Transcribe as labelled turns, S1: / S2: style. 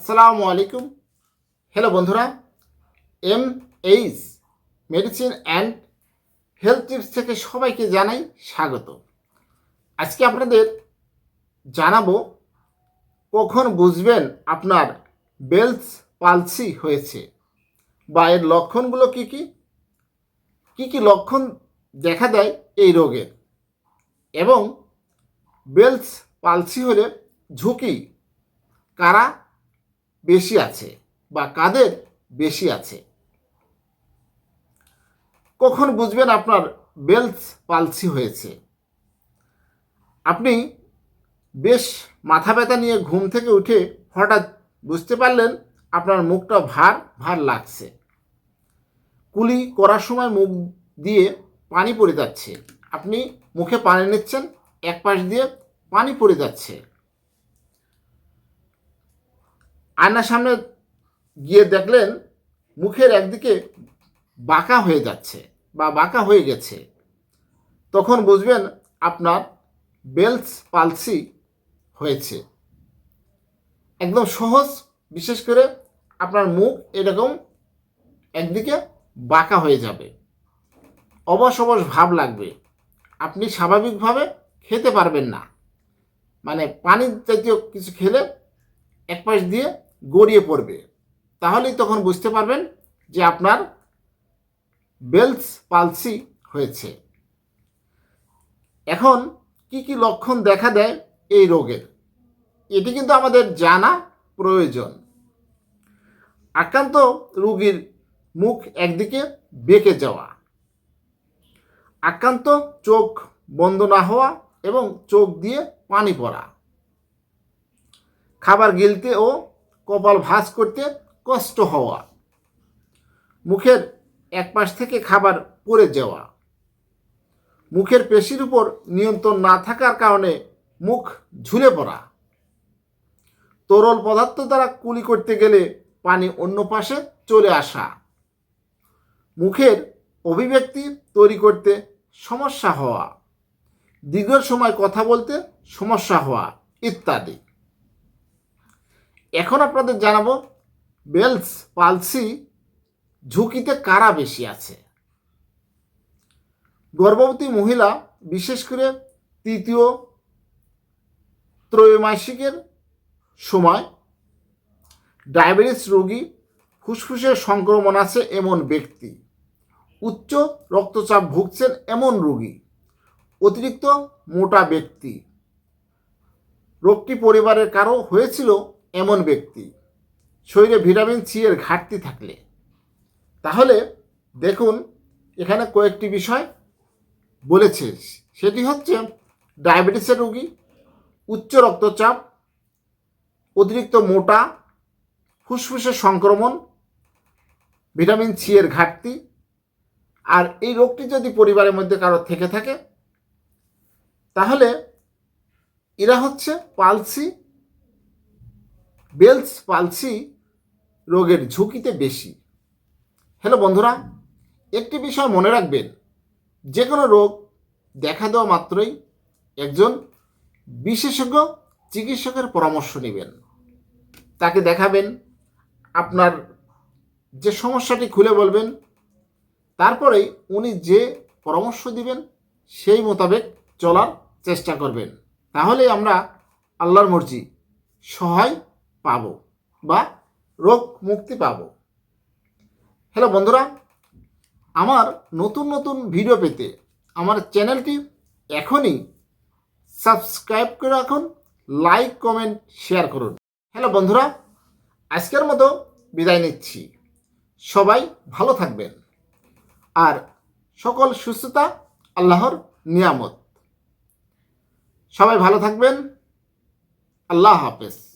S1: আসসালামু আলাইকুম। হ্যালো বন্ধুরা। M H medicine and health tips থেকে সবাইকে জানাই স্বাগত। আজকে আপনাদের জানাব, কখন বুঝবেন আপনার বেলস পালসি হয়েছে বা এর লক্ষণগুলো কী কী? কী কি লক্ষণ দেখা দেয় এই রোগের? এবং বেলস পালসি হলে ঝুঁকি কারা বেশি আছে বা কাদের বেশি আছে? কখন বুঝবেন আপনার বেলস পালসি হয়েছে? আপনি বেশ মাথা ব্যথা নিয়ে ঘুম থেকে উঠে হঠাৎ বুঝতে পারলেন আপনার মুখটা ভার ভার লাগছে। কুলি করার সময় মুখ দিয়ে পানি পড়ে যাচ্ছে। আপনি মুখে পানি নিচ্ছেন এক পাশ দিয়ে পানি পড়ে যাচ্ছে। আয়নার সামনে গিয়ে দেখলেন মুখের একদিকে বাঁকা হয়ে যাচ্ছে বা বাঁকা হয়ে গেছে। তখন বুঝবেন আপনার বেলস পালসি হয়েছে। একদম সহজ, বিশেষ করে আপনার মুখ এরকম একদিকে বাঁকা হয়ে যাবে। অবশ অবশ ভাব লাগবে। আপনি স্বাভাবিকভাবে খেতে পারবেন না। মানে পানি জাতীয় কিছু খেলে এক পাশ দিয়ে গড়িয়ে পড়বে। তাহলেই তখন বুঝতে পারবেন যে আপনার বেলস পালসি হয়েছে। এখন কি কি লক্ষণ দেখা দেয় এই রোগের? এটি কিন্তু আমাদের জানা প্রয়োজন। আক্রান্ত রোগীর মুখ একদিকে বেঁকে যাওয়া, আক্রান্ত চোখ বন্ধ না হওয়া এবং চোখ দিয়ে পানি পড়া, খাবার গিলতে ও কপাল ভাঁজ করতে কষ্ট হওয়া, মুখের এক পাশ থেকে খাবার পড়ে যাওয়া, মুখের পেশির উপর নিয়ন্ত্রণ না থাকার কারণে মুখ ঝুলে পড়া, তরল পদার্থ দ্বারা কুলি করতে গেলে পানি অন্য পাশে চলে আসা, মুখের অভিব্যক্তি তৈরি করতে সমস্যা হওয়া, দীর্ঘ সময় কথা বলতে সমস্যা হওয়া ইত্যাদি। এখন আপনাদের জানাব, বেলস পালসি ঝুঁকিতে কারা বেশি আছে? গর্ভবতী মহিলা, বিশেষ করে তৃতীয় ত্রৈমাসিকের সময়, ডায়াবেটিস রোগী, ফুসফুসের সংক্রমণ আছে এমন ব্যক্তি, উচ্চ রক্তচাপ ভুগছেন এমন রোগী, অতিরিক্ত মোটা ব্যক্তি, রোগটি পরিবারের কারও হয়েছিল এমন ব্যক্তি। শরীরে ভিটামিন সি এর ঘাটতি থাকলে। তাহলে দেখুন, এখানে কয়েকটি বিষয় বলেছে। সেটি হচ্ছে, ডায়াবেটিসের রোগী, উচ্চ রক্তচাপ, অতিরিক্ত মোটা, ফুসফুসের সংক্রমণ, ভিটামিন সি এর ঘাটতি। আর এই রোগটি যদি পরিবারের মধ্যে কারও থেকে থাকে, তাহলে এরা হচ্ছে পালসি বেলস পালসি রোগের ঝুঁকিতে বেশি। হ্যালো বন্ধুরা, একটি বিষয় মনে রাখবেন, যে কোনো রোগ দেখা দেওয়া মাত্রই একজন বিশেষজ্ঞ চিকিৎসকের পরামর্শ নেবেন। তাকে দেখাবেন, আপনার যে সমস্যাটি খুলে বলবেন, তারপরেই উনি যে পরামর্শ দিবেন, সেই মোতাবেক চলার চেষ্টা করবেন। তাহলে আমরা আল্লাহর মর্জি সহায় পাব বা রোগ মুক্তি পাব। হ্যালো বন্ধুরা, আমার নতুন নতুন ভিডিও পেতে আমার চ্যানেলটি এখনই সাবস্ক্রাইব করে রাখুন লাইক কমেন্ট শেয়ার করুন। হ্যালো বন্ধুরা, আজকের মতো বিদায় নিচ্ছি। সবাই ভালো থাকবেন। আর সকল সুস্থতা আল্লাহর নিয়ামত। সবাই ভালো থাকবেন। আল্লাহ হাফেজ।